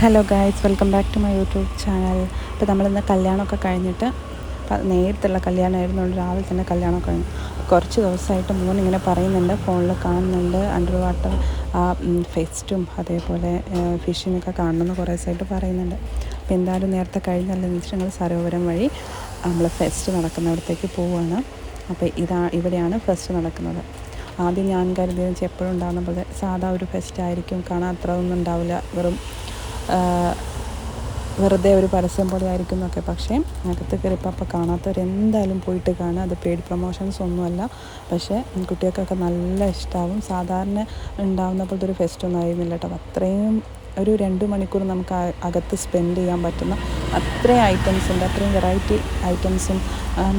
Hello guys welcome back to my YouTube channel ഇപ്പോൾ നമ്മളിന്ന് കല്യാണമൊക്കെ കഴിഞ്ഞിട്ട് നേരത്തുള്ള കല്യാണമായിരുന്നു. രാവിലെ തന്നെ കല്യാണമൊക്കെ കഴിഞ്ഞു. കുറച്ച് ദിവസമായിട്ട് മോൻ ഇങ്ങനെ പറയുന്നുണ്ട്. ഫോണിൽ കാണുന്നുണ്ട്. അണ്ടർ വാട്ടർ ആ ഫെസ്റ്റും അതേപോലെ ഫിഷിങ്ങൊക്കെ കാണണമെന്ന് കുറേ ദിവസമായിട്ട് പറയുന്നുണ്ട്. അപ്പോൾ എന്തായാലും നേരത്തെ കഴിഞ്ഞല്ല ഞങ്ങൾ സരോവരം വഴി നമ്മൾ ഫെസ്റ്റ് നടക്കുന്നിടത്തേക്ക് പോവുകയാണ് അപ്പോൾ ഇതാ ഇവിടെയാണ് ഫെസ്റ്റ് നടക്കുന്നത്. ആദ്യം ഞാൻ കരുതിയെന്ന് വെച്ചാൽ എപ്പോഴും ഉണ്ടാകുന്ന പോലെ സാധാ ഒരു ഫെസ്റ്റ് ആയിരിക്കും. കാണാൻ അത്ര ഒന്നും ഉണ്ടാവില്ല. വെറും വെറുതെ ഒരു പരസ്യം പോലെ ആയിരിക്കും എന്നൊക്കെ പക്ഷേ അകത്ത് കയറിയപ്പോൾ അപ്പോൾ കാണാത്തവർ എന്തായാലും പോയിട്ട് കാണുക. അത് പെയ്ഡ് പ്രൊമോഷൻസ് ഒന്നുമല്ല. പക്ഷേ കുട്ടികൾക്കൊക്കെ നല്ല ഇഷ്ടമാവും സാധാരണ ഉണ്ടാവുന്ന പോലത്തെ ഒരു ഫെസ്റ്റ് ഒന്നും ആയിരുന്നില്ല കേട്ടോ. അത്രയും ഒരു രണ്ട് മണിക്കൂർ നമുക്ക് അകത്ത് സ്പെൻഡ് ചെയ്യാൻ പറ്റുന്ന അത്രയും ഐറ്റംസ് ഉണ്ട്. അത്രയും വെറൈറ്റി ഐറ്റംസും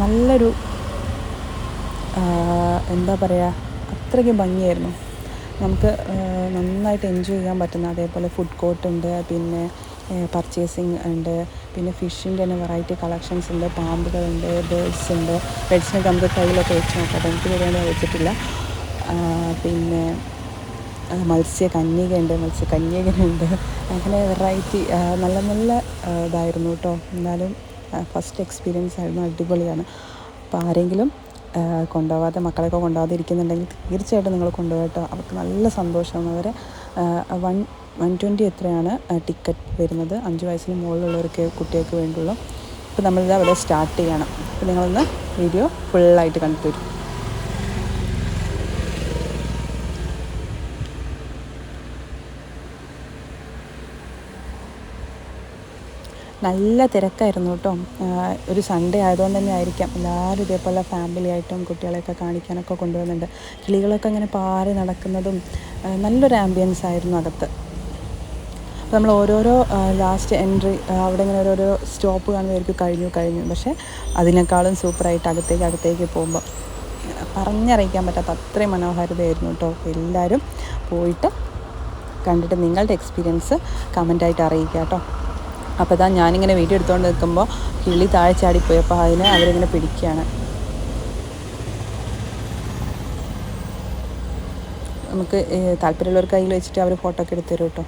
നല്ലൊരു എന്താ പറയുക അത്രയ്ക്ക് ഭംഗിയായിരുന്നു. നമുക്ക് നന്നായിട്ട് എൻജോയ് ചെയ്യാൻ പറ്റുന്ന അതേപോലെ ഫുഡ് കോർട്ട് ഉണ്ട് പിന്നെ പർച്ചേസിങ് ഉണ്ട് പിന്നെ ഫിഷിന്റെ തന്നെ വെറൈറ്റി കളക്ഷൻസ് ഉണ്ട് പാമ്പുകളുണ്ട് ബേഡ്സ് ഉണ്ട് ബേഡ്സിനൊക്കെ നമുക്ക് കയ്യിലൊക്കെ വെച്ച് നോക്കാം. എനിക്ക് വേണ്ടി വെച്ചിട്ടില്ല. പിന്നെ മത്സ്യ കന്യകയുണ്ട് മത്സ്യ കന്യകനുണ്ട്. അങ്ങനെ വെറൈറ്റി നല്ല നല്ല ഇതായിരുന്നു കേട്ടോ. എന്നാലും ഫസ്റ്റ് എക്സ്പീരിയൻസ് ആയിരുന്നു അടിപൊളിയാണ്. അപ്പോൾ ആരെങ്കിലും കൊണ്ടുപോകാതെ മക്കളെയൊക്കെ കൊണ്ടുപോകാതെ ഇരിക്കുന്നുണ്ടെങ്കിൽ തീർച്ചയായിട്ടും നിങ്ങൾ കൊണ്ടുപോകുക കേട്ടോ. അവർക്ക് നല്ല സന്തോഷമാണ് അവരെ വൺ വൺ ട്വന്റി എത്രയാണ് ടിക്കറ്റ് വരുന്നത്? അഞ്ച് വയസ്സിന് മുകളിലുള്ളവർക്ക് കുട്ടികൾക്ക് വേണ്ടിയുള്ളൂ. അപ്പോൾ നമ്മളിത് അവിടെ സ്റ്റാർട്ട് ചെയ്യണം. അപ്പോൾ നിങ്ങളൊന്ന് വീഡിയോ ഫുള്ളായിട്ട് കണ്ടിട്ട് വരും. നല്ല തിരക്കായിരുന്നു കേട്ടോ. ഒരു സൺഡേ ആയതുകൊണ്ട് തന്നെ ആയിരിക്കാം. എല്ലാവരും ഇതേപോലെ ഫാമിലി ആയിട്ടും കുട്ടികളെയൊക്കെ കാണിക്കാനൊക്കെ കൊണ്ടുവരുന്നുണ്ട്. കിളികളൊക്കെ ഇങ്ങനെ പാറി നടക്കുന്നതും നല്ലൊരു ആംബിയൻസ് ആയിരുന്നു അകത്ത്. നമ്മൾ ഓരോരോ ലാസ്റ്റ് എൻട്രി അവിടെ ഇങ്ങനെ ഓരോരോ സ്റ്റോപ്പ് കാണുമായിരിക്കും കഴിഞ്ഞു കഴിഞ്ഞു. പക്ഷേ അതിനേക്കാളും സൂപ്പറായിട്ട് അകത്തേക്ക് അകത്തേക്ക് പോകുമ്പോൾ പറഞ്ഞറിയിക്കാൻ പറ്റാത്ത അത്രയും മനോഹാരിതയായിരുന്നു കേട്ടോ. എല്ലാവരും പോയിട്ട് കണ്ടിട്ട് നിങ്ങളുടെ എക്സ്പീരിയൻസ് കമന്റായിട്ട് അറിയിക്കുക കേട്ടോ. അപ്പോൾ ഇതാ ഞാനിങ്ങനെ വീഡിയോ എടുത്തുകൊണ്ട് നിൽക്കുമ്പോൾ കിളി താഴെ ചാടിപ്പോയി അപ്പോൾ അതിനെ അവരിങ്ങനെ പിടിക്കുകയാണ് നമുക്ക് താല്പര്യമുള്ളവർ കയ്യിൽ വെച്ചിട്ട് അവർ ഫോട്ടോ ഒക്കെ എടുത്തു തരും കേട്ടോ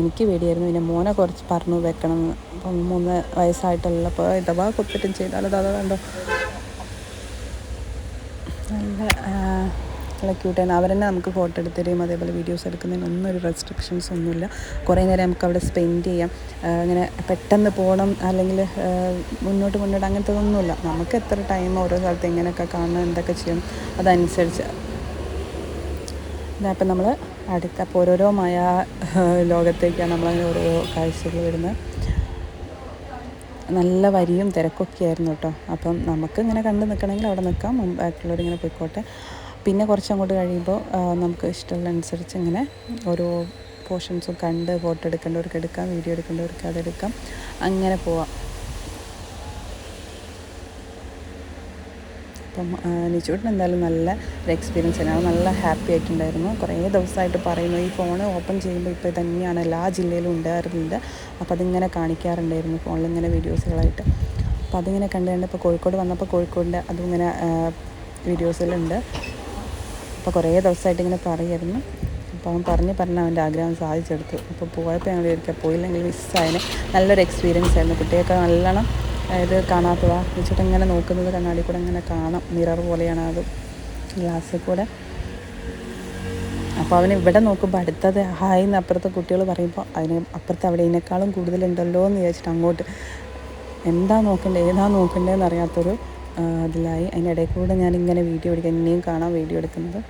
എനിക്ക് പേടിയായിരുന്നു. പിന്നെ മോനെ കുറച്ച് പറഞ്ഞു വെക്കണം. എന്ന് അപ്പം മൂന്ന് വയസ്സായിട്ടുള്ളപ്പോൾ ഇതവാ കുത്തിട്ടും ചെയ്താലോ അതാ കണ്ടോ? നല്ല നല്ല ക്യൂട്ടാണ് അവരെന്നെ നമുക്ക് ഫോട്ടോ എടുത്ത് തരും അതേപോലെ വീഡിയോസ് എടുക്കുന്നതിന് ഒന്നും ഒരു റെസ്ട്രിക്ഷൻസ് ഒന്നുമില്ല. കുറേ നേരം നമുക്ക് അവിടെ സ്പെൻഡ് ചെയ്യാം. അങ്ങനെ പെട്ടെന്ന് പോകണം അല്ലെങ്കിൽ മുന്നോട്ട് മുന്നോട്ട് അങ്ങനത്തെ ഒന്നുമില്ല നമുക്ക് എത്ര ടൈം ഓരോ സ്ഥലത്ത് എങ്ങനെയൊക്കെ കാണണം എന്തൊക്കെ ചെയ്യണം അതനുസരിച്ച്. ഇപ്പം നമ്മൾ അടുത്ത അപ്പോൾ ഓരോരോ മായ ലോകത്തേക്കാണ് നമ്മളങ്ങനെ ഓരോ കാഴ്ചകൾ വരുന്നത്. നല്ല വരിയും തിരക്കൊക്കെ ആയിരുന്നു കേട്ടോ. അപ്പം നമുക്ക് ഇങ്ങനെ കണ്ട് നിൽക്കണമെങ്കിൽ അവിടെ നിൽക്കാം. മുമ്പായിട്ടുള്ളവരിങ്ങനെ പോയിക്കോട്ടെ. പിന്നെ കുറച്ച് അങ്ങോട്ട് കഴിയുമ്പോൾ നമുക്ക് ഇഷ്ടമുള്ള അനുസരിച്ച് ഇങ്ങനെ ഓരോ പോർഷൻസും കണ്ട് ഫോട്ടോ എടുക്കേണ്ടവർക്ക് എടുക്കാം വീഡിയോ എടുക്കേണ്ടവർക്ക് അതെടുക്കാം അങ്ങനെ പോവാം. അപ്പം നിച്ചൂട്ടിന് എന്തായാലും നല്ല ഒരു എക്സ്പീരിയൻസ് തന്നെയാണ്. നല്ല ഹാപ്പി ആയിട്ടുണ്ടായിരുന്നു. കുറേ ദിവസമായിട്ട് പറയുന്നു ഈ ഫോൺ ഓപ്പൺ ചെയ്യുമ്പോൾ ഇപ്പോൾ തന്നെയാണ് എല്ലാ ജില്ലയിലും ഉണ്ടായിരുന്നത്. അപ്പോൾ അതിങ്ങനെ കാണിക്കാറുണ്ടായിരുന്നു ഫോണിൽ ഇങ്ങനെ വീഡിയോസുകളായിട്ട് അപ്പോൾ അതിങ്ങനെ കണ്ട് കണ്ട് ഇപ്പോൾ കോഴിക്കോട് വന്നപ്പോൾ കോഴിക്കോടിന്റെ അതും ഇങ്ങനെ വീഡിയോസിലുണ്ട് അപ്പോൾ കുറേ ദിവസമായിട്ട് ഇങ്ങനെ പറയുമായിരുന്നു. അപ്പോൾ അവൻ പറഞ്ഞ് പറഞ്ഞ് അവന്റെ ആഗ്രഹം സാധിച്ചെടുത്തു. അപ്പോൾ പോയപ്പോൾ ഞങ്ങൾ ഒരിക്കൽ പോയില്ലെങ്കിൽ മിസ്സായതിന് നല്ലൊരു എക്സ്പീരിയൻസ് ആയിരുന്നു. കുട്ടിയൊക്കെ നല്ലോണം ഇത് കാണാത്തതാ. വെച്ചിട്ട് ഇങ്ങനെ നോക്കുന്നത് കണ്ണാടി കൂടെ ഇങ്ങനെ കാണാം. മിറർ പോലെയാണ് അത്. ഗ്ലാസ്സിൽ കൂടെ. അപ്പോൾ അവന് ഇവിടെ നോക്കുമ്പോൾ അടുത്തത് ഹായ് എന്ന് അപ്പുറത്തെ കുട്ടികൾ പറയുമ്പോൾ അതിന് അപ്പുറത്ത് അവിടെ ഇതിനേക്കാളും കൂടുതലുണ്ടല്ലോ എന്ന് വിചാരിച്ചിട്ട് അങ്ങോട്ട് എന്താ നോക്കണ്ടേ ഏതാ നോക്കണ്ടേന്ന് അറിയാത്തൊരു ഇതിലായി. അതിന്റെ ഇടയിൽ കൂടെ ഞാനിങ്ങനെ വീഡിയോ എടുക്കുക ഇനിയും കാണാം വീഡിയോ എടുക്കുന്നത്.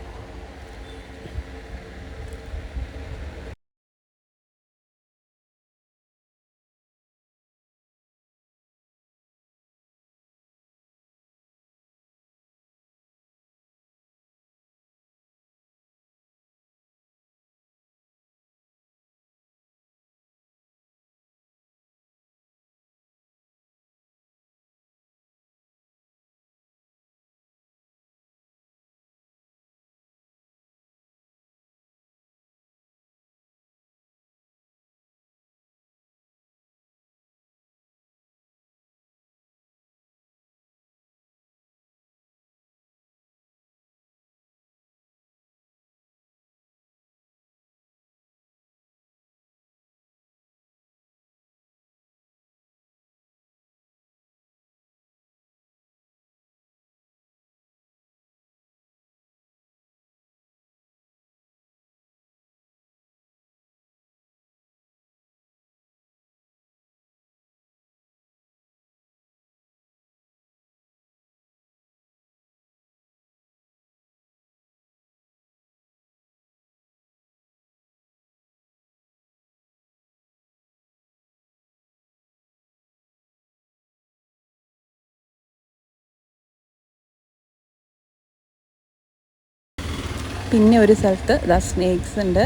പിന്നെ ഒരു സ്ഥലത്ത് ഇതാ സ്നേക്സ് ഉണ്ട്.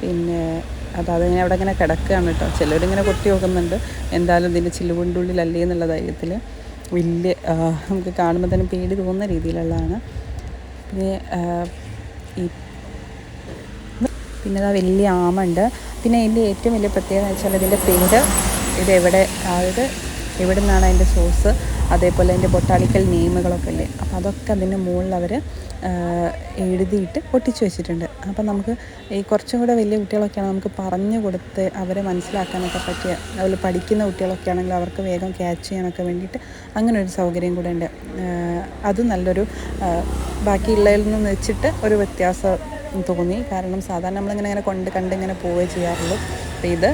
പിന്നെ അപ്പോൾ അതിങ്ങനെ അവിടെ ഇങ്ങനെ കിടക്കുകയാണ് കേട്ടോ. ചിലരിങ്ങനെ കൊത്തി നോക്കുന്നുണ്ട്. എന്തായാലും ഇതിന്റെ ചില്ലുകൊണ്ടുള്ളിലല്ലേ എന്നുള്ള ധൈര്യത്തിൽ വലിയ നമുക്ക് കാണുമ്പോൾ തന്നെ പേടി തോന്നുന്ന രീതിയിലുള്ളതാണ്. പിന്നെ ഈ പിന്നെ അതാ വലിയ ആമുണ്ട് പിന്നെ ഇതിന്റെ ഏറ്റവും വലിയ പ്രത്യേകത എന്ന് വെച്ചാൽ ഇതിന്റെ പേര് ഇത് എവിടെ അതായത് എവിടെ നിന്നാണ് അതിന്റെ സോഴ്സ് അതേപോലെ അതിന്റെ ബൊട്ടാണിക്കൽ നെയിമുകളൊക്കെ അല്ലേ അപ്പോൾ അതൊക്കെ അതിന്റെ മുകളിൽ അവർ എഴുതിയിട്ട് ഒട്ടിച്ചു വെച്ചിട്ടുണ്ട്. അപ്പോൾ നമുക്ക് ഈ കുറച്ചും കൂടെ വലിയ കുട്ടികളൊക്കെയാണ് നമുക്ക് പറഞ്ഞു കൊടുത്ത് അവരെ മനസ്സിലാക്കാനൊക്കെ പറ്റിയ അതുപോലെ പഠിക്കുന്ന കുട്ടികളൊക്കെ ആണെങ്കിൽ അവർക്ക് വേഗം ക്യാച്ച് ചെയ്യാനൊക്കെ വേണ്ടിയിട്ട് അങ്ങനെ ഒരു സൗകര്യം കൂടെ ഉണ്ട്. അത് നല്ലൊരു ബാക്കിയുള്ളതിൽ നിന്ന് വെച്ചിട്ട് ഒരു വ്യത്യാസം തോന്നി. കാരണം സാധാരണ നമ്മളിങ്ങനെ ഇങ്ങനെ കൊണ്ട് കണ്ട് ഇങ്ങനെ പോവുകയേ ചെയ്യാറുള്ളൂ. അപ്പോൾ ഇത്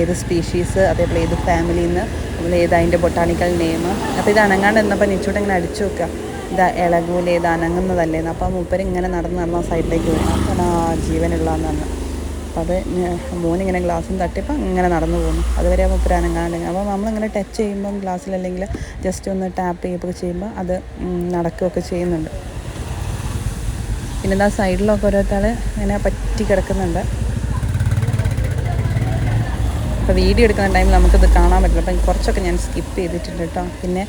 ഏത് സ്പീഷീസ് അതേപോലെ ഏത് ഫാമിലിയിൽ നിന്ന് നമ്മൾ ഏത് അതിന്റെ ബൊട്ടാണിക്കൽ നെയിം. അപ്പോൾ ഇത് അനങ്ങാണ്ട് നിന്നപ്പോൾ നിച്ചോട്ട് ഇങ്ങനെ അടിച്ചു വെക്കുക ഇത് ഇളകൂല ഇത് അനങ്ങുന്നതല്ലേ അപ്പോൾ മൂപ്പര് ഇങ്ങനെ നടന്ന് നടന്ന സൈഡിലേക്ക് പോയി അപ്പോൾ ആ ജീവനുള്ളതെന്ന് പറഞ്ഞു. അപ്പോൾ അത് മോനിങ്ങനെ ഗ്ലാസ്സും തട്ടിയപ്പോൾ ഇങ്ങനെ നടന്നു പോകുന്നു അതുവരെ മൂപ്പര് അനങ്ങാണ്ട് അപ്പോൾ നമ്മളിങ്ങനെ ടച്ച് ചെയ്യുമ്പം ഗ്ലാസ്സിലല്ലെങ്കിൽ ജസ്റ്റ് ഒന്ന് ടാപ്പ് ചെയ്യുമ്പോൾ ചെയ്യുമ്പോൾ അത് നടക്കുകയൊക്കെ ചെയ്യുന്നുണ്ട്. പിന്നെ എന്താ സൈഡിലൊക്കെ ഓരോരുത്തർ ഇങ്ങനെ പറ്റി കിടക്കുന്നുണ്ട്. അപ്പോൾ വീഡിയോ എടുക്കുന്ന ടൈമിൽ നമുക്കിത് കാണാൻ പറ്റില്ല. അപ്പം കുറച്ചൊക്കെ ഞാൻ സ്കിപ്പ് ചെയ്തിട്ടുണ്ട് കേട്ടോ. പിന്നെ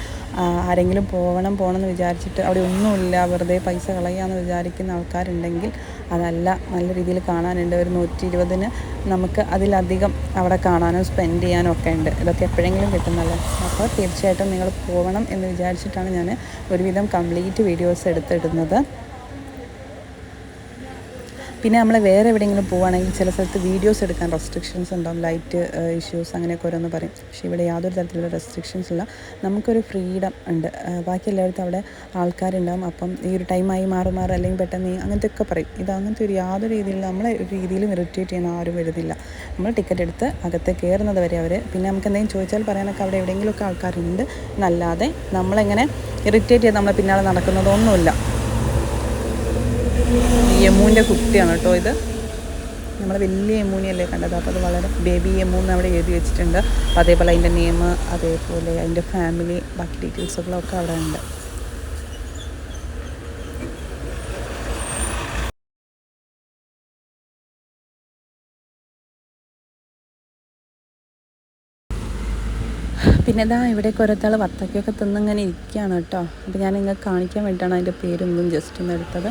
ആരെങ്കിലും പോകണം പോകണം എന്ന് വിചാരിച്ചിട്ട് അവിടെ ഒന്നുമില്ല. വെറുതെ പൈസ കളയാമെന്ന് വിചാരിക്കുന്ന ആൾക്കാരുണ്ടെങ്കിൽ അതല്ല നല്ല രീതിയിൽ കാണാനുണ്ട്. ഒരു നൂറ്റി ഇരുപതിന് നമുക്ക് അതിലധികം അവിടെ കാണാനും സ്പെൻഡ് ചെയ്യാനും ഒക്കെ ഉണ്ട്. ഇതൊക്കെ എപ്പോഴെങ്കിലും കിട്ടുന്നല്ലോ? അപ്പോൾ തീർച്ചയായിട്ടും നിങ്ങൾ പോകണം എന്ന് വിചാരിച്ചിട്ടാണ് ഞാൻ ഒരുവിധം കംപ്ലീറ്റ് വീഡിയോസ് എടുത്തിടുന്നത്. പിന്നെ നമ്മൾ വേറെ എവിടെയെങ്കിലും പോവുകയാണെങ്കിൽ ചില സ്ഥലത്ത് വീഡിയോസ് എടുക്കാൻ റെസ്ട്രിക്ഷൻസ് ഉണ്ടാവും ലൈറ്റ് ഇഷ്യൂസ് അങ്ങനെയൊക്കെ ഓരോന്ന് പറയും. പക്ഷേ ഇവിടെ യാതൊരു തരത്തിലുള്ള റെസ്ട്രിക്ഷൻസ് ഇല്ല. നമുക്കൊരു ഫ്രീഡം ഉണ്ട്. ബാക്കി എല്ലായിടത്തും അവിടെ ആൾക്കാരുണ്ടാവും. അപ്പം ഈ ഒരു ടൈമായി മാറി മാറി അല്ലെങ്കിൽ പെട്ടെന്ന് അങ്ങനത്തെ ഒക്കെ പറയും. ഇത് അങ്ങനത്തെ ഒരു യാതൊരു രീതിയിൽ നമ്മളെ ഒരു രീതിയിലും ഇറിറ്റേറ്റ് ചെയ്യുന്ന ആരും വരുന്നില്ല. നമ്മൾ ടിക്കറ്റ് എടുത്ത് അകത്ത് കയറുന്നത് വരെ അവർ പിന്നെ നമുക്ക് എന്തെങ്കിലും ചോദിച്ചാൽ പറയാനൊക്കെ അവിടെ എവിടെയെങ്കിലുമൊക്കെ ആൾക്കാരുണ്ട്. എന്നല്ലാതെ നമ്മളെങ്ങനെ ഇറിറ്റേറ്റ് ചെയ്ത് നമ്മളെ പിന്നാലെ നടക്കുന്നതൊന്നുമില്ല. യമൂന്റെ കുട്ടിയാണ് കേട്ടോ ഇത്. നമ്മൾ വലിയ യമൂനിയല്ലേ കണ്ടത്? അപ്പോൾ അത് വളരെ ബേബി യമൂ എന്ന് അവിടെ എഴുതി വെച്ചിട്ടുണ്ട്. അതേപോലെ അതിന്റെ നെയിം അതേപോലെ അതിന്റെ ഫാമിലി ബാക്കി ഡീറ്റെയിൽസുകളൊക്കെ അവിടെ ഉണ്ട്. പിന്നെ ഇതാ ഇവിടേക്ക് ഒരത്താൾ വത്തക്കയൊക്കെ തിന്നിങ്ങനെ ഇരിക്കുകയാണ് കേട്ടോ. അപ്പോൾ ഞാൻ നിങ്ങൾക്ക് കാണിക്കാൻ വേണ്ടിയിട്ടാണ് അതിന്റെ പേരൊന്നും ജസ്റ്റ് ഒന്ന് എടുത്തത്.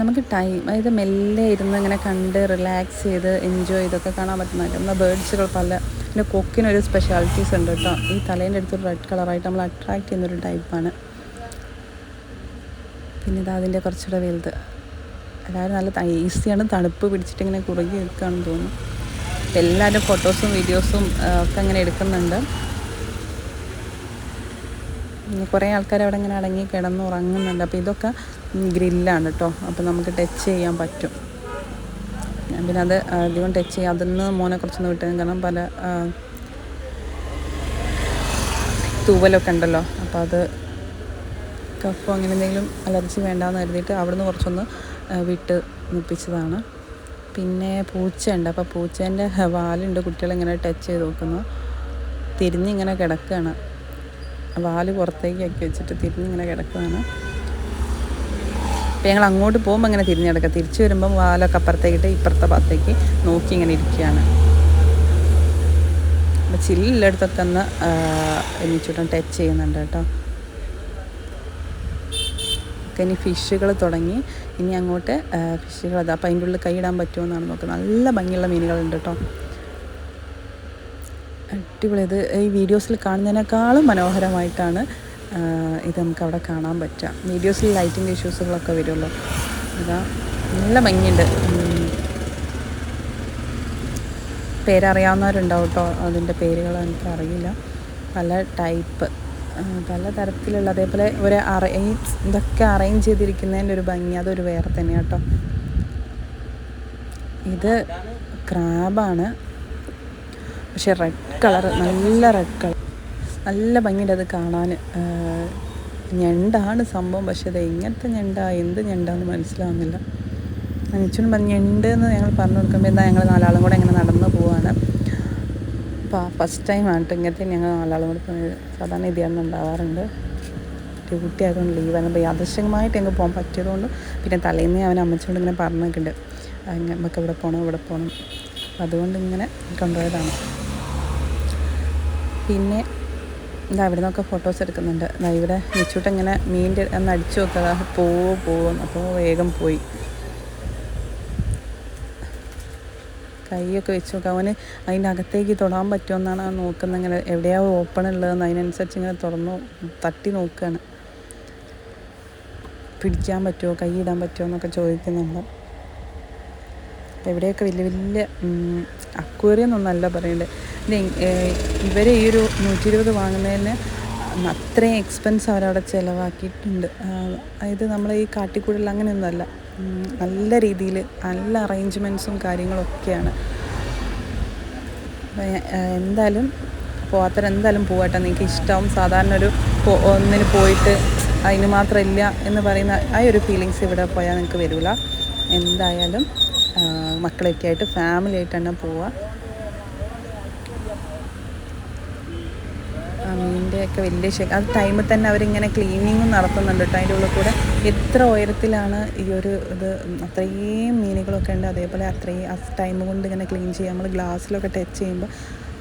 നമുക്ക് ടൈം അതായത് മെല്ലെ ഇരുന്ന് ഇങ്ങനെ കണ്ട് റിലാക്സ് ചെയ്ത് എൻജോയ് ചെയ്തൊക്കെ കാണാൻ പറ്റുന്നതായിട്ട്. നമ്മൾ ബേഡ്സുകൾ പല പിന്നെ കൊക്കിനൊരു സ്പെഷ്യാലിറ്റീസ് ഉണ്ട് കേട്ടോ. ഈ തലേന്റെ അടുത്തൊരു റെഡ് കളറായിട്ട് നമ്മൾ അട്രാക്ട് ചെയ്യുന്നൊരു ടൈപ്പാണ് പിന്നെ ഇത് അതിന്റെ കുറച്ചുകൂടെ വലുത്. എല്ലാവരും നല്ല ഈസിയാണ് തണുപ്പ് പിടിച്ചിട്ട് ഇങ്ങനെ കുറുകി എടുക്കുകയാണെന്ന് തോന്നുന്നു. എല്ലാവരും ഫോട്ടോസും വീഡിയോസും ഒക്കെ അങ്ങനെ എടുക്കുന്നുണ്ട്. കുറേ ആൾക്കാർ അവിടെ ഇങ്ങനെ അടങ്ങി കിടന്ന് ഉറങ്ങുന്നുണ്ട്. അപ്പോൾ ഇതൊക്കെ ഗ്രില്ലാണ് കേട്ടോ അപ്പോൾ നമുക്ക് ടച്ച് ചെയ്യാൻ പറ്റും. പിന്നെ അത് അധികം ടച്ച് ചെയ്യാം അതിൽ നിന്ന് മോനെ കുറച്ചൊന്ന് വിട്ടു കാരണം പല തൂവലൊക്കെ ഉണ്ടല്ലോ. അപ്പോൾ അത് കഫോ അങ്ങനെ എന്തെങ്കിലും അലർജി വേണ്ടാന്ന് കരുതിയിട്ട് അവിടുന്ന് കുറച്ചൊന്ന് വിട്ട് നിപ്പിച്ചതാണ് പിന്നെ പൂച്ചയുണ്ട്. അപ്പോൾ പൂച്ചേന്റെ വാലുണ്ട്. കുട്ടികളിങ്ങനെ ടച്ച് ചെയ്ത് നോക്കുന്നു. തിരിഞ്ഞിങ്ങനെ കിടക്കുകയാണ് വാൽ പുറത്തേക്കൊക്കെ വെച്ചിട്ട് തിരിഞ്ഞിങ്ങനെ കിടക്കുകയാണ് അപ്പോൾ ഞങ്ങൾ അങ്ങോട്ട് പോകുമ്പോൾ അങ്ങനെ തിരിഞ്ഞു തിരിച്ചു വരുമ്പം വാലൊക്കെ അപ്പുറത്തേക്കിട്ട് ഇപ്പുറത്തെ ഭാഗത്തേക്ക് നോക്കി ഇങ്ങനെ ഇരിക്കുകയാണ്. അപ്പോൾ ചില്ലുള്ളിടത്തൊക്കെ ഒന്ന് എനിച്ചൂട്ടം ടച്ച് ചെയ്യുന്നുണ്ട് കേട്ടോ. ഒക്കെ ഇനി ഫിഷുകൾ തുടങ്ങി. ഇനി അങ്ങോട്ട് ഫിഷുകൾ അത് അപ്പോൾ അതിന്റെ ഉള്ളിൽ കൈയിടാൻ പറ്റുമോ എന്നാണ് നോക്കുന്നത്. നല്ല ഭംഗിയുള്ള മീനുകളുണ്ട് കേട്ടോ. അടിപൊളി. ഈ വീഡിയോസിൽ കാണുന്നതിനേക്കാളും മനോഹരമായിട്ടാണ് ഇത് നമുക്ക് അവിടെ കാണാൻ പറ്റുക വീഡിയോസിൽ ലൈറ്റിന്റെ ഇഷ്യൂസുകളൊക്കെ വരുമല്ലോ. ഇതാ നല്ല ഭംഗിയുണ്ട്. പേരറിയാവുന്നവരുണ്ടാവും കേട്ടോ അതിന്റെ പേരുകൾ എനിക്ക് അറിയില്ല പല ടൈപ്പ് പല തരത്തിലുള്ള അതേപോലെ ഒരു അറ ഇതൊക്കെ അറേഞ്ച് ചെയ്തിരിക്കുന്നതിന്റെ ഒരു ഭംഗി അതൊരു വേറെ തന്നെ കേട്ടോ ഇത് ക്രാബാണ് പക്ഷെ റെഡ് കളർ നല്ല റെഡ് കളർ നല്ല ഭംഗിയുണ്ട് അത് കാണാൻ. ഞണ്ടാണ് സംഭവം പക്ഷേ അത് എങ്ങനത്തെ ഞണ്ട എന്ത് ഞണ്ടാന്ന് മനസ്സിലാവുന്നില്ല. അനിച്ചനും പറഞ്ഞു ഞണ്ട് എന്ന് ഞങ്ങൾ പറഞ്ഞു കൊടുക്കുമ്പോൾ എന്താ ഞങ്ങൾ നാലാളും കൂടെ ഇങ്ങനെ നടന്നു പോവാണ്? അപ്പോൾ ഫസ്റ്റ് ടൈം ആണ് കേട്ടോ ഇങ്ങനത്തെ ഞങ്ങൾ നാലാളും കൂടെ പോയത്. സാധാരണ ഇതിയാണ് ഉണ്ടാവാറുണ്ട്. കുട്ടി ആയതുകൊണ്ട് ആണ്. അപ്പോൾ യാദൃശ്യമായിട്ട് ഞങ്ങൾ പോകാൻ പറ്റിയതുകൊണ്ട് പിന്നെ തലേന്ന് അവൻ അമ്മച്ചോട് ഇങ്ങനെ പറഞ്ഞിട്ടുണ്ട്. നമുക്ക് ഇവിടെ പോകണം ഇവിടെ പോകണം അതുകൊണ്ട് ഇങ്ങനെ കൊണ്ടുപോയതാണ്. പിന്നെ എന്താ അവിടെ നിന്നൊക്കെ ഫോട്ടോസ് എടുക്കുന്നുണ്ട്. ഇതാ ഇവിടെ വെച്ചൂട്ട് ഇങ്ങനെ മീന്റെ ഒന്ന് അടിച്ചു നോക്കുക പോവോ പോവും അപ്പോൾ വേഗം പോയി. കൈയൊക്കെ വെച്ച് നോക്കുക അവന് അതിന്റെ അകത്തേക്ക് തൊടാൻ പറ്റുമെന്നാണ് അവൻ നോക്കുന്നത്. ഇങ്ങനെ എവിടെയാണ് ഓപ്പൺ ഉള്ളതെന്ന് അതിനനുസരിച്ച് ഇങ്ങനെ തുറന്നു തട്ടി നോക്കുകയാണ് പിടിക്കാൻ പറ്റുമോ? കൈ ഇടാൻ പറ്റുമോ എന്നൊക്കെ ചോദിക്കുന്നുണ്ട് എവിടെയൊക്കെ വലിയ വലിയ അക്വേറിയം എന്നൊന്നല്ല പറയേണ്ടത് ഇത് ഇവർ ഈ ഒരു നൂറ്റി ഇരുപത് വാങ്ങുന്നതിന് അത്രയും എക്സ്പെൻസ് അവരവിടെ ചിലവാക്കിയിട്ടുണ്ട്. അതായത് നമ്മൾ ഈ കാട്ടിക്കൂടൽ അങ്ങനെയൊന്നുമല്ല. നല്ല രീതിയിൽ നല്ല അറേഞ്ച്മെന്റ്സും കാര്യങ്ങളൊക്കെയാണ്. എന്തായാലും പോവാത്തവർ എന്തായാലും പോകട്ടെ നിങ്ങൾക്ക് ഇഷ്ടം സാധാരണ ഒരു ഒന്നിന് പോയിട്ട് അതിന് മാത്രമില്ല എന്ന് പറയുന്ന ആ ഒരു ഫീലിങ്സ് ഇവിടെ പോയാൽ നിങ്ങൾക്ക് വരില്ല എന്തായാലും മക്കളൊക്കെ ആയിട്ട് ഫാമിലി ആയിട്ടാണ് പോവുക. മീനിന്റെയൊക്കെ വലിയ ശേഖരം അത് ടൈമിൽ തന്നെ അവരിങ്ങനെ ക്ലീനിങ്ങും നടത്തുന്നുണ്ട് കേട്ടോ. അതിന്റെ ഉള്ളിൽ കൂടെ എത്ര ഉയരത്തിലാണ് ഈ ഒരു ഇത് അത്രയും മീനുകളൊക്കെ ഉണ്ട്. അതേപോലെ അത്രയും ആ ടൈം കൊണ്ട് ഇങ്ങനെ ക്ലീൻ ചെയ്യുക നമ്മൾ ഗ്ലാസ്സിലൊക്കെ ടച്ച് ചെയ്യുമ്പോൾ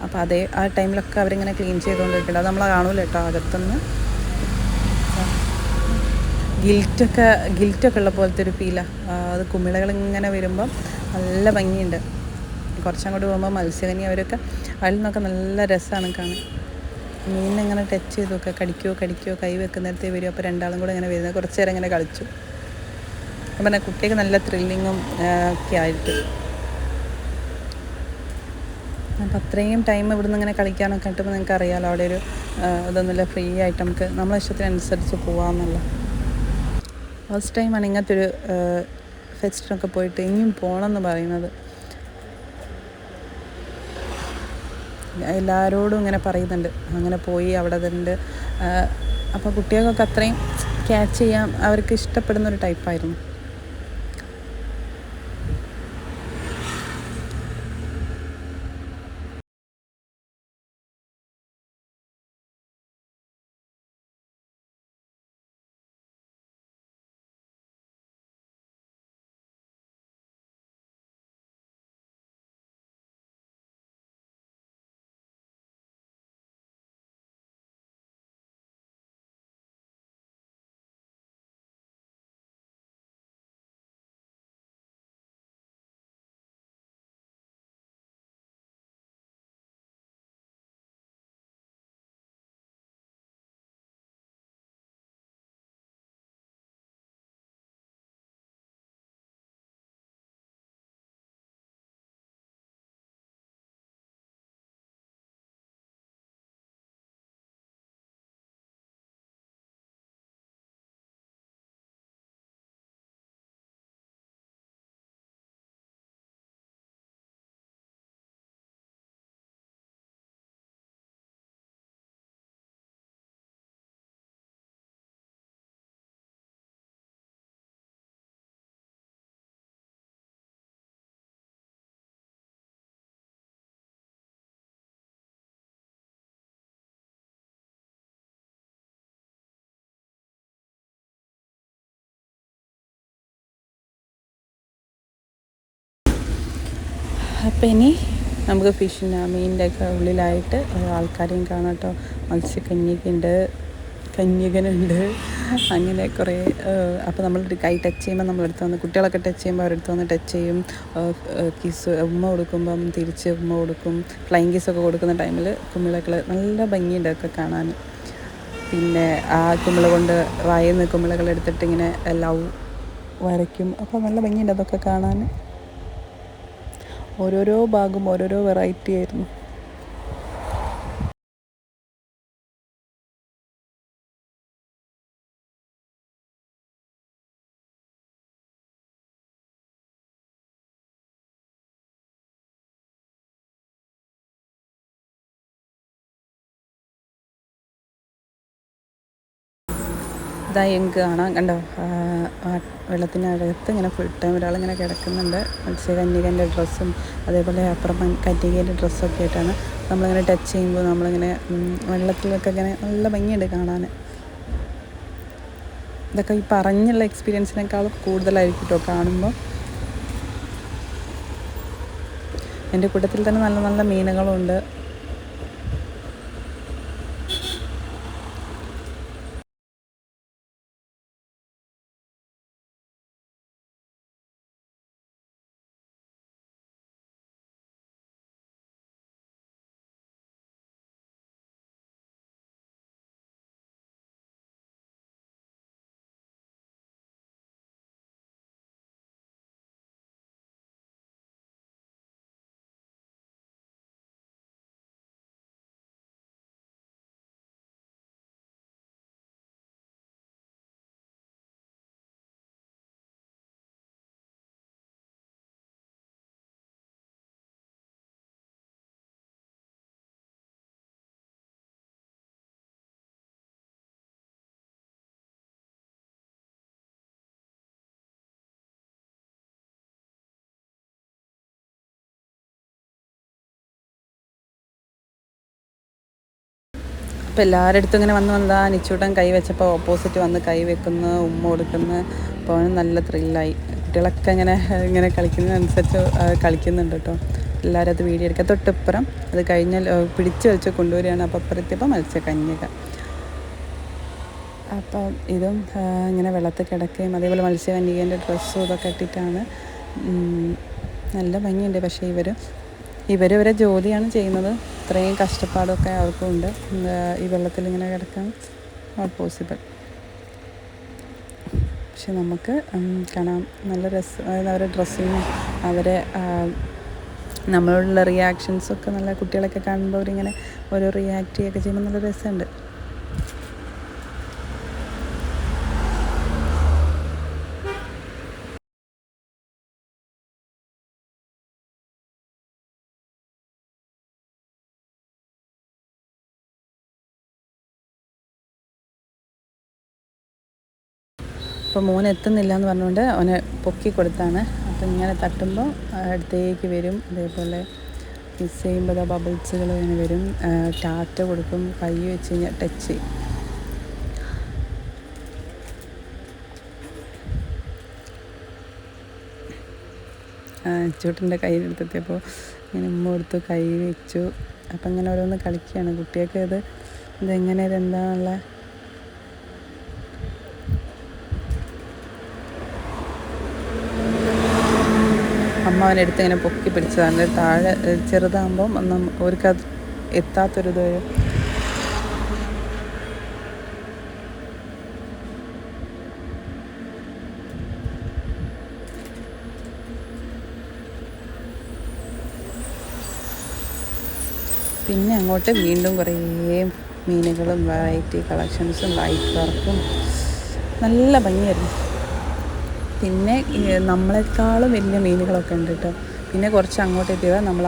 അപ്പോൾ അതേ ആ ടൈമിലൊക്കെ അവരിങ്ങനെ ക്ലീൻ ചെയ്തുകൊണ്ടിരിക്കില്ല അത് നമ്മൾ കാണൂല കേട്ടോ അകത്തുനിന്ന് ഗിൽറ്റൊക്കെ ഗിൽറ്റൊക്കെ ഉള്ള പോലത്തെ ഒരു ഫീലാണ് അത് കുമിളകൾ ഇങ്ങനെ വരുമ്പം നല്ല ഭംഗിയുണ്ട്. കുറച്ചങ്ങോട്ട് പോകുമ്പോൾ മത്സ്യകനി അവരൊക്കെ അതിൽ നിന്നൊക്കെ നല്ല രസമാണ് കാണാൻ. മീനിനെ ഇങ്ങനെ ടച്ച് ചെയ്ത് നോക്കുക. കടിക്കുകയോ കടിക്കുകയോ കൈ വെക്കുന്നിടത്തേ വരും. അപ്പോൾ രണ്ടാളും കൂടെ ഇങ്ങനെ വരുന്നത്. കുറച്ച് നേരം ഇങ്ങനെ കളിച്ചു. അപ്പം പറഞ്ഞാൽ കുട്ടിക്ക് നല്ല ത്രില്ലിങ്ങും ഒക്കെ ആയിട്ട്. അപ്പം അത്രയും ടൈം ഇവിടുന്ന് ഇങ്ങനെ കളിക്കാനൊക്കെ കിട്ടുമ്പോൾ നിങ്ങൾക്ക് അറിയാമല്ലോ അവിടെ ഒരു ഇതൊന്നുമില്ല. ഫ്രീ ആയിട്ട് നമുക്ക് നമ്മളെ ഇഷ്ടത്തിനനുസരിച്ച് പോകാമെന്നുള്ള ഫസ്റ്റ് ടൈമാണ് ഇങ്ങനത്തെ ഒരു ഫെസ്റ്റിനൊക്കെ പോയിട്ട് ഇനിയും പോകണമെന്ന് പറയുന്നത്. എല്ലാവരോടും ഇങ്ങനെ പറയുന്നുണ്ട്. അങ്ങനെ പോയി അവിടെ തന്നെ അപ്പോൾ കുട്ടികൾക്കൊക്കെ അത്രയും ക്യാച്ച് ചെയ്യാം അവർക്ക് ഇഷ്ടപ്പെടുന്ന ഒരു ടൈപ്പായിരുന്നു അപ്പം ഇനി നമുക്ക് ഫിഷിന്റെ മീനിന്റെ ഒക്കെ ഉള്ളിലായിട്ട് ആൾക്കാരെയും കാണാം കേട്ടോ. മത്സ്യകന്യകയുണ്ട് കന്യകനുണ്ട് അങ്ങനെ കുറേ അപ്പോൾ നമ്മൾ കൈ ടച്ച് ചെയ്യുമ്പോൾ നമ്മൾ എടുത്ത് വന്ന് കുട്ടികളൊക്കെ ടച്ച് ചെയ്യുമ്പോൾ അവരെടുത്ത് വന്ന് ടച്ച് ചെയ്യും. കിസ് ഉമ്മ കൊടുക്കുമ്പം തിരിച്ച് ഉമ്മ കൊടുക്കും. ഫ്ലൈങ് കിസ്സൊക്കെ കൊടുക്കുന്ന ടൈമിൽ കുമ്മിളകൾ നല്ല ഭംഗിയുണ്ട് ഒക്കെ കാണാൻ. പിന്നെ ആ കുമ്മിള കൊണ്ട് വായുന്ന കുമ്മിളകൾ എടുത്തിട്ട് ഇങ്ങനെ ലവ് വരയ്ക്കും. അപ്പോൾ നല്ല ഭംഗിയുണ്ട് അതൊക്കെ കാണാൻ. ഓരോരോ ഭാഗം ഓരോരോ വെറൈറ്റി ആയിരുന്നു. ഇതാ എനിക്ക് കാണാം. കണ്ടോ? വെള്ളത്തിനകത്ത് ഇങ്ങനെ ഫുൾ ടൈം ഒരാളിങ്ങനെ കിടക്കുന്നുണ്ട്. മത്സ്യകന്യകന്റെ ഡ്രസ്സും അതേപോലെ അപ്പുറം കന്യകേന്റെ ഡ്രസ്സൊക്കെ ആയിട്ടാണ് നമ്മളിങ്ങനെ ടച്ച് ചെയ്യുമ്പോൾ നമ്മളിങ്ങനെ വെള്ളത്തിലൊക്കെ ഇങ്ങനെ നല്ല ഭംഗിയുണ്ട് കാണാൻ ഇതൊക്കെ ഈ പറഞ്ഞുള്ള എക്സ്പീരിയൻസിനേക്കാളും കൂടുതലായിരിക്കും കേട്ടോ കാണുമ്പോൾ എന്റെ കൂട്ടത്തിൽ തന്നെ നല്ല നല്ല മീനുകളുണ്ട്. അപ്പോൾ എല്ലാവരുടെ അടുത്തും ഇങ്ങനെ വന്ന് വന്നതാ നിച്ചൂട്ടൻ കൈ വെച്ചപ്പോൾ ഓപ്പോസിറ്റ് വന്ന് കൈ വെക്കുന്നു ഉമ്മ കൊടുക്കുന്നു. അപ്പോൾ അവന് നല്ല ത്രില്ലായി കുട്ടികളൊക്കെ ഇങ്ങനെ ഇങ്ങനെ കളിക്കുന്നതനുസരിച്ച് കളിക്കുന്നുണ്ട് കേട്ടോ. എല്ലാവരും അത് വീഡിയോ എടുക്കുക. തൊട്ടിപ്പുറം അത് കഴിഞ്ഞാൽ പിടിച്ചു വെച്ച് കൊണ്ടുവരികയാണ് അപ്പോൾ അപ്പുറത്തിയപ്പോൾ മത്സ്യക്കന്യക അപ്പം ഇതും ഇങ്ങനെ വെള്ളത്തിൽ കിടക്കുകയും അതേപോലെ മത്സ്യകന്യകേന്റെ ഡ്രസ്സും ഇതൊക്കെ ഇട്ടിട്ടാണ്. നല്ല ഭംഗിയുണ്ട്. പക്ഷേ ഇവർ ഇവരിവരെ ജോലിയാണ് ചെയ്യുന്നത്. ഇത്രയും കഷ്ടപ്പാടൊക്കെ അവർക്കും ഉണ്ട് ഈ വെള്ളത്തിൽ ഇങ്ങനെ കിടക്കാൻ നോട്ട് പോസിബിൾ പക്ഷെ നമുക്ക് കാണാം. നല്ല രസ അതായത് അവരുടെ ഡ്രസ്സിങ്ങും അവരെ നമ്മളോടുള്ള റിയാക്ഷൻസൊക്കെ നല്ല കുട്ടികളൊക്കെ കാണുമ്പോൾ അവരിങ്ങനെ ഓരോ റിയാക്റ്റ് ചെയ്യുകയൊക്കെ ചെയ്യുമ്പോൾ നല്ല രസമുണ്ട്. അപ്പോൾ മോൻ എത്തുന്നില്ല എന്ന് പറഞ്ഞുകൊണ്ട് അവനെ പൊക്കി കൊടുത്താണ്. അപ്പം ഇങ്ങനെ തട്ടുമ്പോൾ അടുത്തേക്ക് വരും. അതേപോലെ മിസ് ചെയ്യുമ്പോൾ ബബിൾസുകൾ ഇങ്ങനെ വരും. ടാറ്റ കൊടുക്കും. കൈ വെച്ച് കഴിഞ്ഞാൽ ടച്ച് ചെയ്യും ചൂട്ടിന്റെ കയ്യിലെടുത്തെത്തിയപ്പോൾ ഇങ്ങനെ ഉമ്മ കൊടുത്തു കൈ വെച്ചു. അപ്പം ഇങ്ങനെ ഓരോന്ന് കളിക്കുകയാണ്. കുട്ടിയൊക്കെ ഇത് ഇതെങ്ങനെ ഇതെന്താണെന്നുള്ള അമ്മ അവനെടുത്ത് ഇങ്ങനെ പൊക്കി പിടിച്ചതാണ്. താഴെ ചെറുതാകുമ്പം അവർക്ക് അത് എത്താത്തൊരിത് പിന്നെ അങ്ങോട്ട് വീണ്ടും കുറേ മീനുകളും വെറൈറ്റി കളക്ഷൻസും ലൈറ്റ് വർക്കും നല്ല ഭംഗിയായിരുന്നു. പിന്നെ നമ്മളെക്കാളും വലിയ മീനുകളൊക്കെ ഉണ്ട് കേട്ടോ പിന്നെ കുറച്ച് അങ്ങോട്ട് എത്തിയത് നമ്മൾ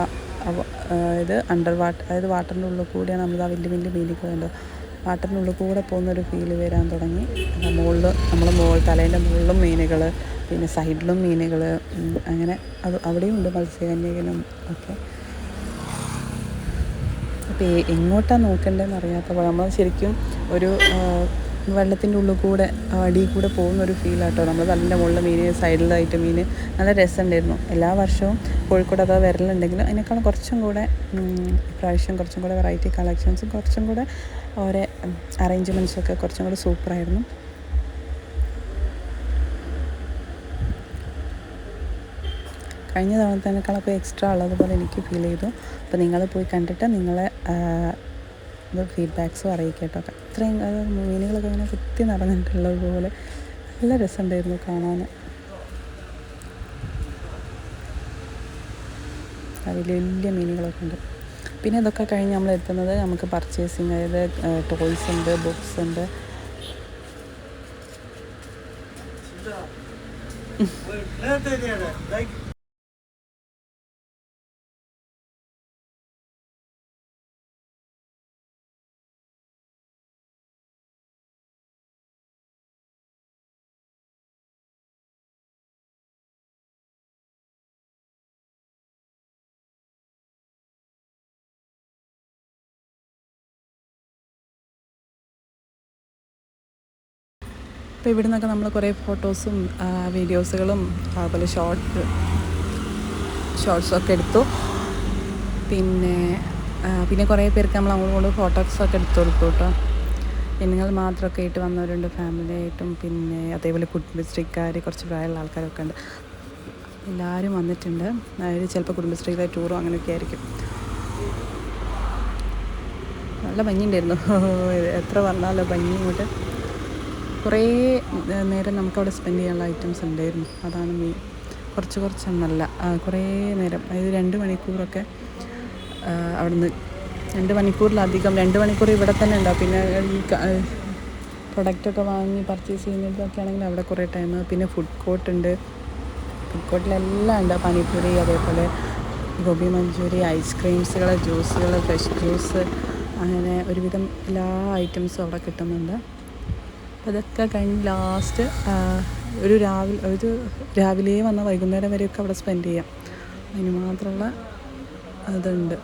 ഇത് അണ്ടർ വാട്ടർ അതായത് വാട്ടറിന്റെ ഉള്ളിൽ കൂടിയാണ് നമ്മൾ ആ വലിയ വലിയ മീനുകളുണ്ട് വാട്ടറിന്റെ ഉള്ളിൽ കൂടെ പോകുന്നൊരു ഫീൽ വരാൻ തുടങ്ങി. മുകളിൽ നമ്മൾ മുകൾ തലേന്റെ മുകളിലും മീനുകൾ പിന്നെ സൈഡിലും മീനുകൾ അങ്ങനെ അത് അവിടെയും ഉണ്ട് മത്സ്യകന്യകനും ഒക്കെ. അപ്പോൾ എങ്ങോട്ടാണ് നോക്കേണ്ടതെന്ന് അറിയാത്തപ്പോൾ നമ്മൾ ശരിക്കും ഒരു വെള്ളത്തിന്റെ ഉള്ളിൽ കൂടെ അടി കൂടെ പോകുന്ന ഒരു ഫീലാട്ടോ നമ്മൾ കല്ലിന്റെ മുകളിൽ മീൻ സൈഡിലായിട്ട് മീൻ നല്ല രസമുണ്ടായിരുന്നു. എല്ലാ വർഷവും കോഴിക്കോട് അഥവാ വരലുണ്ടെങ്കിലും അതിനേക്കാളും കുറച്ചും കൂടെ പ്രാവശ്യം കുറച്ചും കൂടെ വെറൈറ്റി കളക്ഷൻസും കുറച്ചും കൂടെ ഓരോ അറേഞ്ച്മെന്റ്സൊക്കെ കുറച്ചും കൂടെ സൂപ്പറായിരുന്നു കഴിഞ്ഞ തവണത്തേക്കാളൊക്കെ എക്സ്ട്രാ ഉള്ളതുപോലെ എനിക്ക് ഫീൽ ചെയ്തു. അപ്പോൾ നിങ്ങൾ പോയി കണ്ടിട്ട് നിങ്ങളെ ഇത് ഫീഡ്ബാക്ക്സും അറിയിക്കട്ടോ. അത്രയും അത് മീനുകളൊക്കെ അങ്ങനെ കുത്തി നിറഞ്ഞിട്ടുള്ളത് പോലെ നല്ല രസമുണ്ടായിരുന്നു കാണാൻ അതിൽ വലിയ മീനുകളൊക്കെ ഉണ്ട്. പിന്നെ ഇതൊക്കെ കഴിഞ്ഞ് നമ്മൾ എത്തുന്നത് നമുക്ക് പർച്ചേസിങ് അതായത് ടോയ്സ് ഉണ്ട് ബുക്സ് ഉണ്ട്. ലൈക്ക് അപ്പോൾ ഇവിടെ നിന്നൊക്കെ നമ്മൾ കുറേ ഫോട്ടോസും വീഡിയോസുകളും അതുപോലെ ഷോർട്ട് ഷോർട്സൊക്കെ എടുത്തു. പിന്നെ പിന്നെ കുറേ പേർക്ക് നമ്മൾ അങ്ങോട്ട് ഫോട്ടോസൊക്കെ എടുത്തു കൊടുത്തു കേട്ടോ പെണ്ണുങ്ങൾ മാത്രമൊക്കെ ആയിട്ട് വന്നവരുണ്ട് ഫാമിലി ആയിട്ടും. പിന്നെ അതേപോലെ കുടുംബശ്രീക്കാർ കുറച്ച് പ്രായമുള്ള ആൾക്കാരൊക്കെ ഉണ്ട്. എല്ലാവരും വന്നിട്ടുണ്ട്. അതായത് ചിലപ്പോൾ കുടുംബശ്രീയുടെ ടൂറും അങ്ങനെയൊക്കെ ആയിരിക്കും. നല്ല ഭംഗിയുണ്ടായിരുന്നു. എത്ര വന്നാലോ ഭംഗി ഇങ്ങോട്ട്. കുറേ നേരം നമുക്കവിടെ സ്പെൻഡ് ചെയ്യാനുള്ള ഐറ്റംസ് ഉണ്ടായിരുന്നു. അതാണ് മെയിൻ കുറച്ച് കുറച്ചൊന്നല്ല. കുറേ നേരം. അതായത് രണ്ട് മണിക്കൂറൊക്കെ അവിടുന്ന് രണ്ട് മണിക്കൂറിലധികം രണ്ട് മണിക്കൂർ ഇവിടെ തന്നെ ഉണ്ടാവും. പിന്നെ ഈ പ്രൊഡക്റ്റൊക്കെ വാങ്ങി പർച്ചേസ് ചെയ്യുന്നതൊക്കെ ആണെങ്കിൽ അവിടെ കുറേ ടൈം പിന്നെ ഫുഡ് കോർട്ട് ഉണ്ട്. ഫുഡ് കോർട്ടിലെല്ലാം ഉണ്ട്. പാനിപ്പൂരി അതേപോലെ ഗോബി മഞ്ചൂരി ഐസ്ക്രീംസുകൾ ജ്യൂസുകൾ ഫ്രഷ് ജ്യൂസ് അങ്ങനെ ഒരുവിധം എല്ലാ ഐറ്റംസും അവിടെ കിട്ടുന്നുണ്ട്. അതൊക്കെ കഴിഞ്ഞ് ലാസ്റ്റ് ഒരു രാവിലെ ഒരു രാവിലെ വന്ന വൈകുന്നേരം വരെയൊക്കെ അവിടെ സ്പെൻഡ് ചെയ്യാം. അതിന് മാത്രമുള്ള ഇതുണ്ട്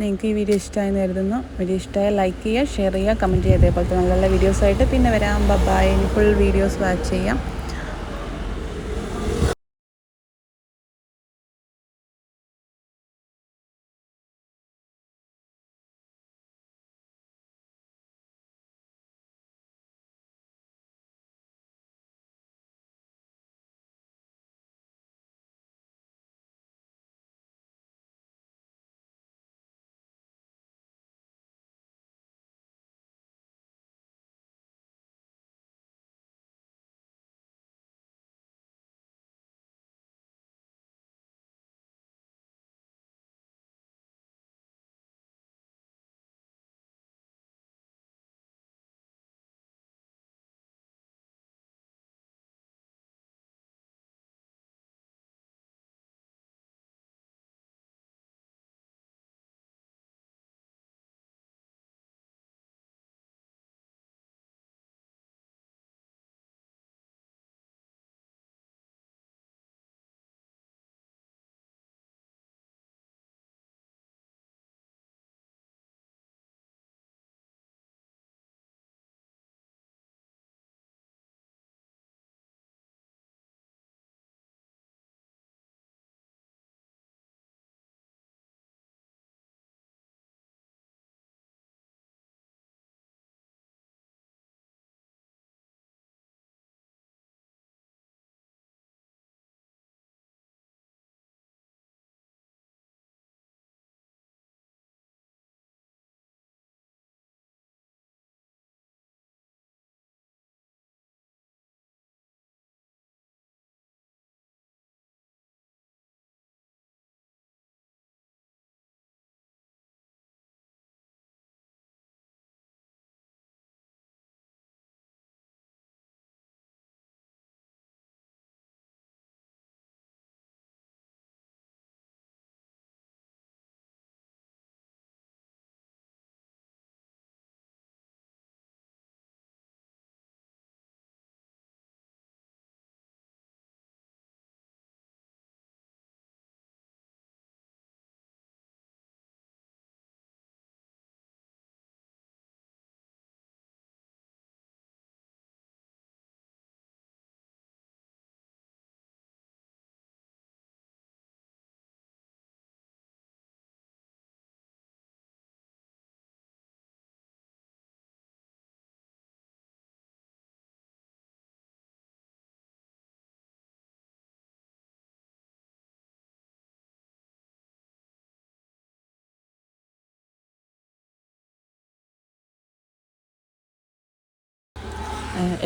നിങ്ങൾക്ക് ഈ വീഡിയോ ഇഷ്ടമായെന്ന് കരുതുന്നു. വീഡിയോ ഇഷ്ടമായ ലൈക്ക് ചെയ്യുക ഷെയർ ചെയ്യുക കമന്റ് ചെയ്യുക. അതേപോലത്തെ നല്ല നല്ല വീഡിയോസായിട്ട് പിന്നെ വരാം. ബൈ ഫുൾ വീഡിയോസ് വാച്ച് ചെയ്യാം.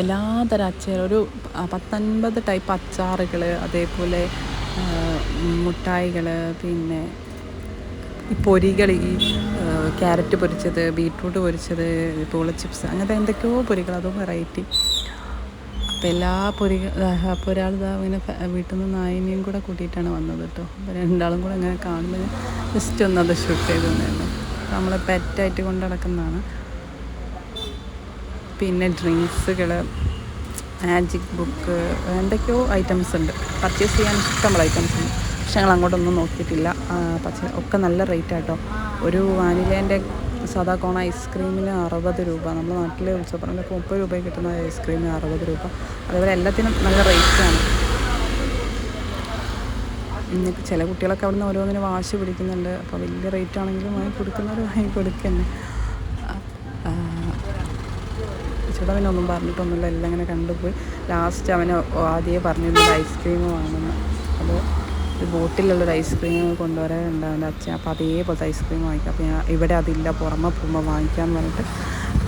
എല്ലാതരം അച്ചാർ ഒരു പത്തൊൻപത് ടൈപ്പ് അച്ചാറുകൾ അതേപോലെ മുട്ടായികൾ പിന്നെ ഈ പൊരികൾ ഈ ക്യാരറ്റ് പൊരിച്ചത് ബീട്രൂട്ട് പൊരിച്ചത് പൂള ചിപ്സ് അങ്ങനത്തെ എന്തൊക്കെയോ പൊരികൾ അതും വെറൈറ്റി അപ്പോൾ എല്ലാ പൊരി അപ്പോൾ ഒരാൾ ഇതാ ഇങ്ങനെ വീട്ടിൽ നിന്ന് നായിനെയും കൂടെ കൂട്ടിയിട്ടാണ് വന്നത് കേട്ടോ അപ്പോൾ രണ്ടാളും കൂടെ അങ്ങനെ കാണുമ്പോൾ ജസ്റ്റ് ഒന്ന് അത് ഷൂട്ട് ചെയ്തു തന്നെയാണ് നമ്മളെ പെറ്റായിട്ട് കൊണ്ട് നടക്കുന്നതാണ്. പിന്നെ ഡ്രിങ്ക്സുകൾ മാജിക് ബുക്ക് എന്തൊക്കെയോ ഐറ്റംസ് ഉണ്ട്. പർച്ചേസ് ചെയ്യാൻ ഇഷ്ടമുള്ള ഐറ്റംസ് ഉണ്ട്. പക്ഷെ ഞങ്ങൾ അങ്ങോട്ടൊന്നും നോക്കിയിട്ടില്ല. പക്ഷേ ഒക്കെ നല്ല റേറ്റ് ആട്ടോ. ഒരു വാനിലേന്റെ സാധാ കോൺ ഐസ്ക്രീമിന് അറുപത് രൂപ. നമ്മുടെ നാട്ടിലെ ഉത്സവപ്പറമ്പിലൊക്കെ മുപ്പത് രൂപയ്ക്ക് കിട്ടുന്ന ഐസ്ക്രീമിന് അറുപത് രൂപ. അതേപോലെ എല്ലാത്തിനും നല്ല റേറ്റാണ്. ഇന്നിപ്പോൾ ചില കുട്ടികളൊക്കെ അവിടുന്ന് ഓരോന്നിനും വാശി പിടിക്കുന്നുണ്ട്. അപ്പോൾ വലിയ റേറ്റ് ആണെങ്കിലും വാങ്ങി കൊടുക്കുന്നവർ വാങ്ങി കൊടുക്കന്നെ ചേട്ടാ പിന്നെ ഒന്നും പറഞ്ഞിട്ടൊന്നുമില്ല. എല്ലാം ഇങ്ങനെ കണ്ടുപോയി. ലാസ്റ്റ് അവന് ആദ്യമേ പറഞ്ഞിരുന്നത് ഐസ്ക്രീം വാങ്ങുന്നു അത് ഒരു ബോട്ടിലുള്ളൊരു ഐസ്ക്രീം കൊണ്ടുവരാറുണ്ട് അവന്റെ അച്ഛൻ അപ്പോൾ അതേപോലത്തെ ഐസ്ക്രീം വാങ്ങിക്കാം. അപ്പോൾ ഞാൻ ഇവിടെ അതില്ല പുറമെ പോകുമ്പോൾ വാങ്ങിക്കാൻ പറഞ്ഞിട്ട്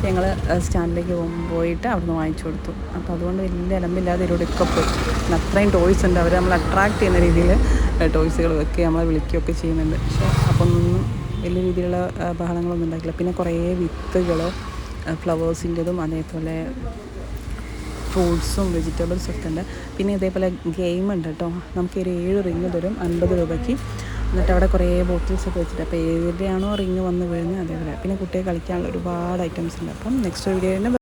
ഞങ്ങൾ സ്റ്റാൻഡിലേക്ക് പോയിട്ട് അവിടുന്ന് വാങ്ങിച്ചു കൊടുത്തു. അപ്പോൾ അതുകൊണ്ട് വലിയ അലമ്പില്ലാതെ ഒക്കെ പോയി. അത്രയും ടോയ്സ് ഉണ്ട്. അവർ നമ്മൾ അട്രാക്ട് ചെയ്യുന്ന രീതിയിൽ ടോയ്സുകൾ വെക്കുക നമ്മളെ വിളിക്കുകയൊക്കെ ചെയ്യുന്നുണ്ട്. പക്ഷേ അപ്പം ഒന്നും വലിയ രീതിയിലുള്ള ബഹളങ്ങളൊന്നും ഉണ്ടാക്കില്ല പിന്നെ കുറേ വിത്തുകൾ ഫ്ലവേഴ്സിന്റെതും അതേപോലെ ഫ്രൂട്ട്സും വെജിറ്റബിൾസും ഒക്കെ ഉണ്ട്. പിന്നെ ഇതേപോലെ ഗെയിം ഉണ്ട് കേട്ടോ. നമുക്ക് ഒരു ഏഴ് റിങ് തരും അൻപത് രൂപയ്ക്ക്. എന്നിട്ട് അവിടെ കുറേ ബോട്ടിൽസ് ഒക്കെ വെച്ചിട്ട് അപ്പോൾ ഏതിന്റെയാണോ റിങ് വന്ന് വീഴുന്നത് അതേപോലെ. പിന്നെ കുട്ടികൾ കളിക്കാനുള്ള ഒരുപാട് ഐറ്റംസ് ഉണ്ട്. അപ്പം നെക്സ്റ്റ് വീഡിയോയിൽ